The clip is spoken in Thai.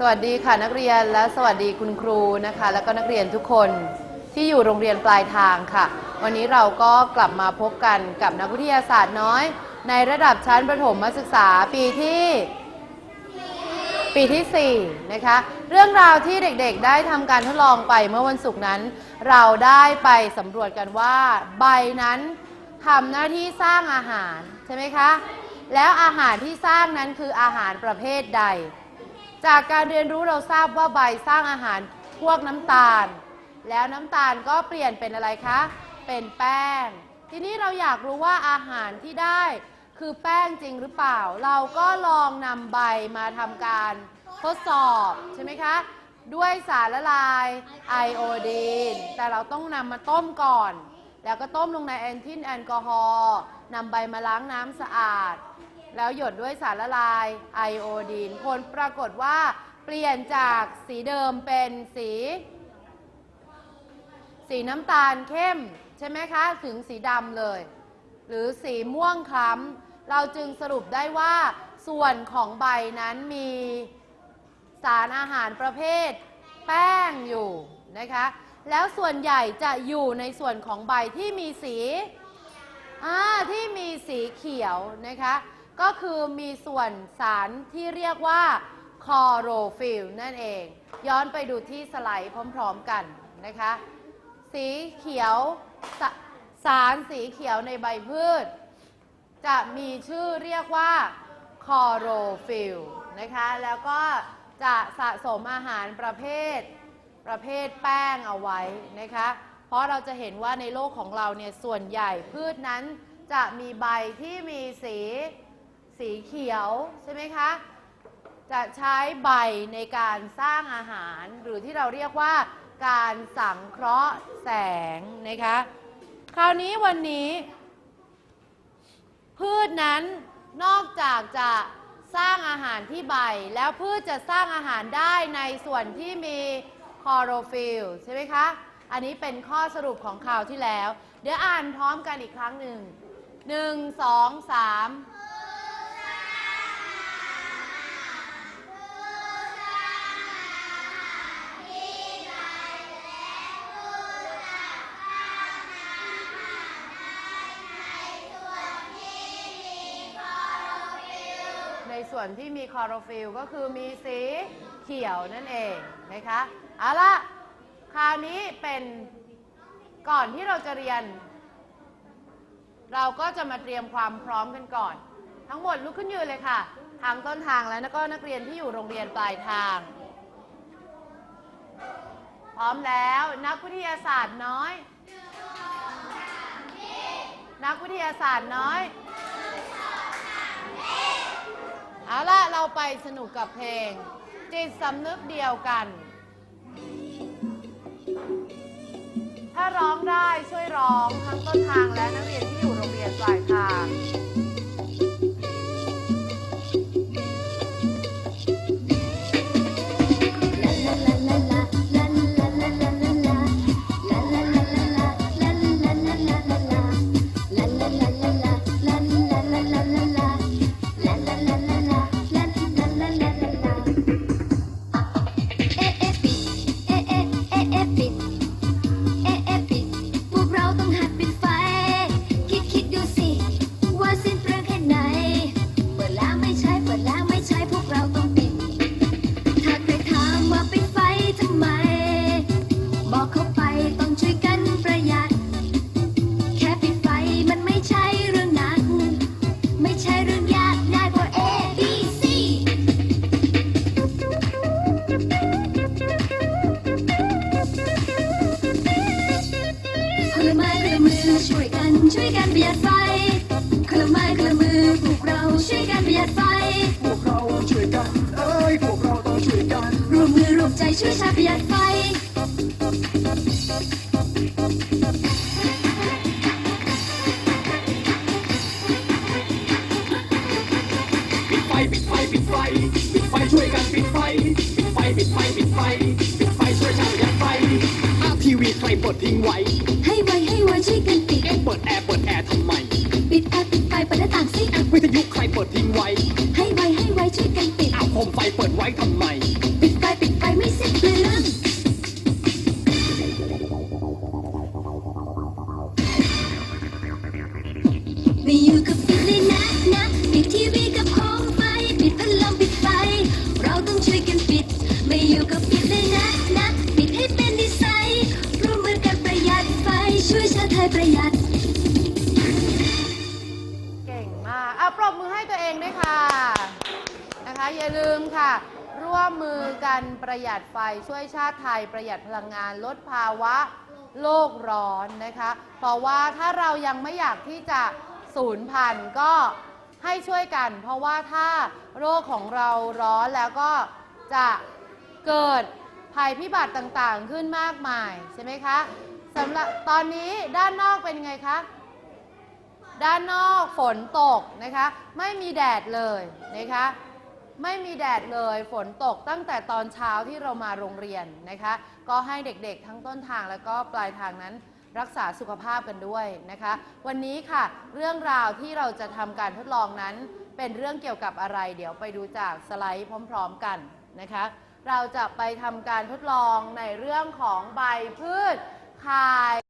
สวัสดีค่ะนักเรียนและสวัสดีคุณครูนะคะ แล้วก็นักเรียนทุกคนที่อยู่โรงเรียนปลายทางค่ะ วันนี้เราก็กลับมาพบกันกับนักวิทยาศาสตร์น้อย ในระดับชั้นประถมศึกษาปีที่ปีที่ 4 นะคะ เรื่องราวที่เด็กๆ ได้ทำการทดลองไปเมื่อวันศุกร์นั้น เราได้ไปสำรวจกันว่า ใบนั้นทำหน้าที่สร้างอาหารใช่ไหมคะ แล้วอาหารที่สร้างนั้นคืออาหารประเภทใด จากการเรียนรู้เราทราบว่าใบสร้างอาหารพวกน้ำตาล แล้วน้ำตาลก็เปลี่ยนเป็นอะไรคะ เป็นแป้ง ทีนี้เราอยากรู้ว่าอาหารที่ได้คือแป้งจริงหรือเปล่า เราก็ลองนำใบมาทำการทดสอบใช่ไหมคะ ด้วยสารละลายไอโอดีน แต่เราต้องนำมาต้มก่อน แล้วก็ต้มลงในแอนทิลแอลกอฮอล์นำใบมาล้างน้ำสะอาด แล้วหยดด้วยสารละลายไอโอดีน ผลปรากฏว่าเปลี่ยนจากสีเดิมเป็นสี สีน้ำตาลเข้ม ใช่ไหมคะ ถึงสีดำเลย หรือสีม่วงคล้ำ เราจึงสรุปได้ว่า ส่วนของใบนั้นมีสารอาหารประเภท แป้งอยู่นะคะ แล้วส่วนใหญ่จะอยู่ในส่วนของใบที่มีสีอ่าที่มีสีเขียวนะคะ ก็คือมีส่วนสารที่เรียกว่าคอโรฟิลนั่นเอง ย้อนไปดูที่สไลด์พร้อมๆกันนะคะ สีเขียวสสารสีเขียวในใบพืช จะมีชื่อเรียกว่าคอโรฟิลนะคะ แล้วก็จะสะสมอาหารประเภทประเภทแป้งเอาไว้นะคะ เพราะเราจะเห็นว่าในโลกของเราเนี่ยส่วนใหญ่พืชนั้นจะมีใบที่มีสี สีเขียวใช่ไหมคะ จะใช้ใบในการสร้างอาหาร หรือที่เราเรียกว่าการสังเคราะห์แสงนะคะ คราวนี้วันนี้ พืชนั้นนอกจากจะสร้างอาหารที่ใบ แล้วพืชจะสร้างอาหารได้ในส่วนที่มีคลอโรฟิลใช่ไหมคะ อันนี้เป็นข้อสรุปของข่าวที่แล้ว เดี๋ยวอ่านพร้อมกันอีกครั้งหนึ่งหนึ่งสองสาม ส่วนที่มีคลอโรฟิลก็คือมีสีเขียวนั่นเองนะคะเอาละคราวนี้เป็นก่อนที่เราจะเรียน เราก็จะมาเตรียมความพร้อมกันก่อน ทั้งหมดลุกขึ้นยืนเลยค่ะทางต้นทางแล้วก็นักเรียนที่อยู่โรงเรียนปลายทาง พร้อมแล้วนักวิทยาศาสตร์น้อย นักวิทยาศาสตร์น้อย ไปสนุกกับเพลง จิตสำนึกเดียวกัน ถ้าร้องได้ช่วยร้องทั้งต้นทางและนักเรียนที่ ช่วยกันช่วยกันประหยัดไฟคนละไม้คนละมือพวกเราช่วยกันประหยัดไฟ พวกเราช่วยกัน เอ้ย พวกเราต้องช่วยกัน ร่วมมือร่วมใจช่วยชาติประหยัดไฟ ปิดไฟปิดไฟปิดไฟปิดไฟช่วยกันปิดไฟปิดไฟปิดไฟปิดไฟปิดไฟช่วยชาติประหยัดไฟอ้าวทีวีใครเปิดทิ้งไว้ ให้ไวให้ไวช่วยกันปิด เปิดแอร์เปิดแอร์ทำไม ปิดแอร์ปิดไฟเปิดหน้าต่างซิวิทยุใครเปิดทิ้งไว้ ให้ไวให้ไวช่วยกันปิด อ้าวโคมไฟเปิดไว้ทำไม ปิดไฟปิดไฟไม่เสร็จเลยอะไม่อยู่กับปิดเลยนะนะปิดทีวีกับโคมไฟปิดพัดลมปิดไฟ เราต้องช่วยกันปิด ไม่อยู่กับปิดเลยนะนะปิดให้เป็นดีไซน์ร่วมมือกันประหยัดไฟช่วยชาติไทยประหยัด ปรบมือให้ตัวเองด้วยค่ะนะคะ อย่าลืมค่ะ ร่วมมือกันประหยัดไฟช่วยชาติไทยประหยัดพลังงานลดภาวะโลกร้อนนะคะ เพราะว่าถ้าเรายังไม่อยากที่จะสูญพันธุ์ก็ให้ช่วยกัน เพราะว่าถ้าโลกของเราร้อนแล้วก็จะเกิดภัยพิบัติต่างๆ ขึ้นมากมายใช่ไหมคะสำหรับตอนนี้ด้านนอกเป็นไงคะ ด้านนอกฝนตกนะคะ ไม่มีแดดเลยนะคะ ไม่มีแดดเลยฝนตกตั้งแต่ตอนเช้าที่เรามาโรงเรียนนะคะ ก็ให้เด็กๆทั้งต้นทางแล้วก็ปลายทางนั้นรักษาสุขภาพกันด้วยนะคะ วันนี้ค่ะ เรื่องราวที่เราจะทำการทดลองนั้น เป็นเรื่องเกี่ยวกับอะไร เดี๋ยวไปดูจากสไลด์พร้อม ๆ กันนะคะ เราจะไปทำการทดลองในเรื่องของใบพืชคาย